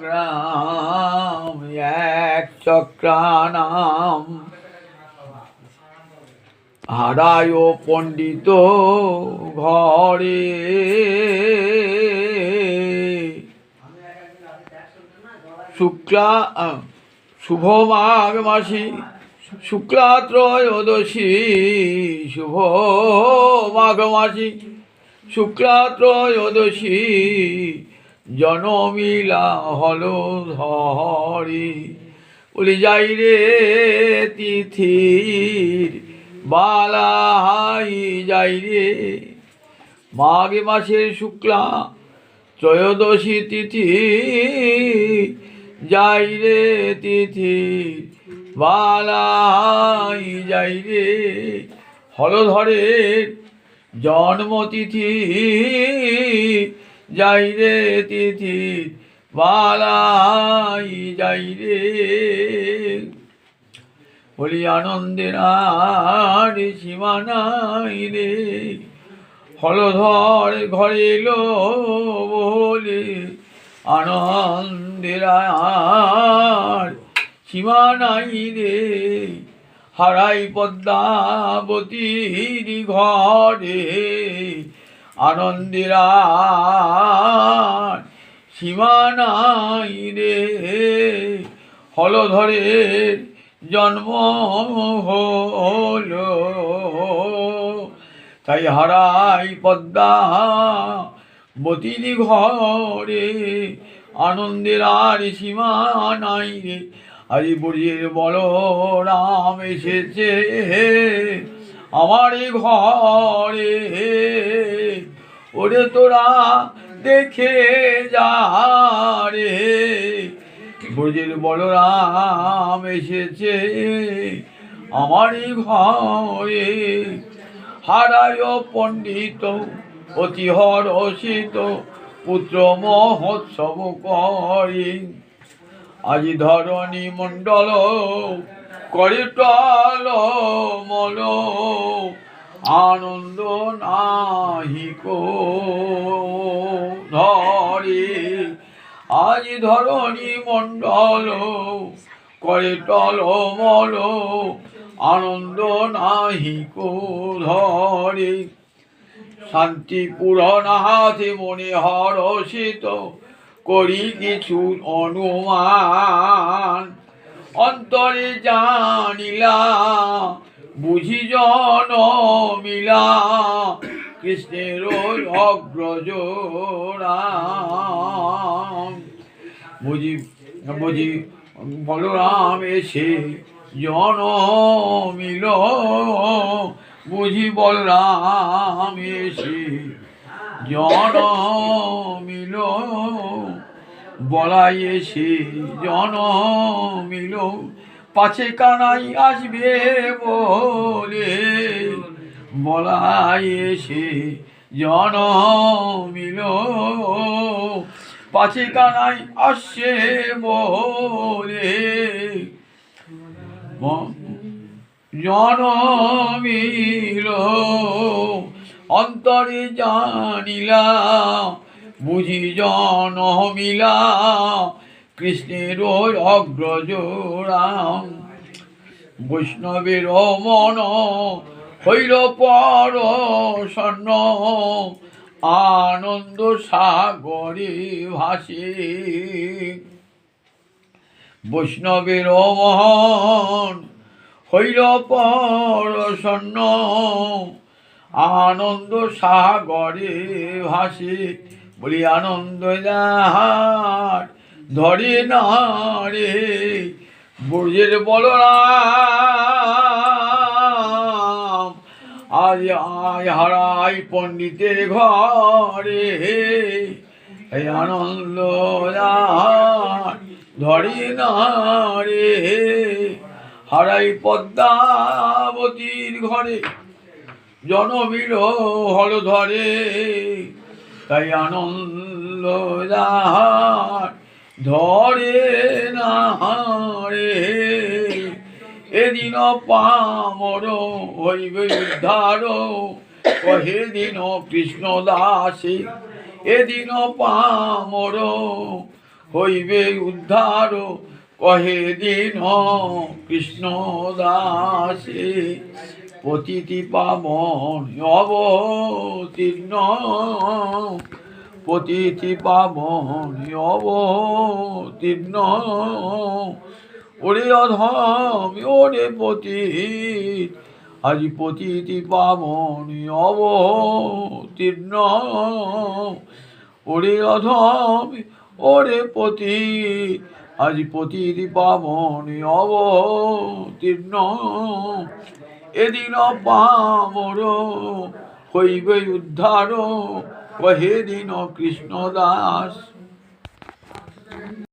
গ্রাম এক চক্রানাম। হারায় পণ্ডিত ঘরে। শুক্লা শুভ মাঘ মাসি, শুক্লা ত্রয়োদশী, শুভ মাঘ মাসি, শুক্লা ত্রয়োদশী। জনমিলা হল ধরি বলি, যাই রে তিথির বালাই যাই রে। মাঘ মাসের শুক্লা ত্রয়োদশী তিথি, যাই রে তিথি বালাই যাই রে। হলধরের জন্মতিথি যাই রে তিথি, বালাই যাই রে। বলি আনন্দের আর সীমা নাই রে। হলধর ঘরে এলো বলে আনন্দের আর সীমা নাই রে। হারাই পদ্মাবতীর ঘরে আনন্দের আর সীমা নাই রে। হলধরের জন্ম হলো। তাই হারাই পদ্মা বতির ঘরে। আনন্দের আর সীমা নাই রে। আরে বুড়ির বলো রাম এসেছে। আমার ঘরে। ওরে তোরা দেখে যা রে। বুঝির বলরাম এসেছে আমারই ঘরে। হারায় পণ্ডিত, অতি হরষিত, পুত্র মহোৎসব করি। আজি ধরণী মণ্ডল করে টল মল, আনন্দ নাহিক ধরে, আজ ধরণী মণ্ডল করে টল মল, আনন্দ নাহিক ধরে শান্তি পুরনাথে মনে হরষিত করি কিছু অনুমান। অন্তরে জানিলা, বুঝি জন মিলা কৃষ্ণের অগ্রজ রাম। বুঝি বুঝি বলরাম এসে জন মিল বুঝি বলরাম এসে জন মিল বলাই এসে জন মিল পাছে কানাই আসবে বলে। বলাই এসে জন মিল পাছে কানাই আসছে বলে। জনমিল, অন্তরে জানিলা বুঝি জনমিলা কৃষ্ণের অগ্রজ রাম বৈষ্ণবের মন হইল পর স্বর্ণ আনন্দ সাগরে ভাসে। বৈষ্ণবের মহন হইল পরসন্ন আনন্দ সাগরে ভাসে। বলি, আনন্দ যাহার ধরে না রে ব্রজের বলরাম, আজ আয় হারাই পণ্ডিতের ঘরে এই আনন্দ যাহার ধরে না রে, হারাই পদ্মাবতীর ঘরে জনমিল হল ধরে তাই আনন্দ যাহার ধরে না রে এদিন পামর হইবে উদ্ধার কহে দিন কৃষ্ণ দাসে, এদিন পামর হইবে উদ্ধার, কহে দিন কৃষ্ণ দাসে পতিতি পাবন অবতীর্ণ। পতিতি পাবন অবতীর্ণ। ওরে অধম, ওরে পতিত, আজি পতিতি পাবন অবতীর্ণ। ওরে অধম, ওরে পতি আজি পতিতি পাবন অবতীর্ণ। এদিন পামর হইবে উদ্ধার। কহে দিন কৃষ্ণ দাস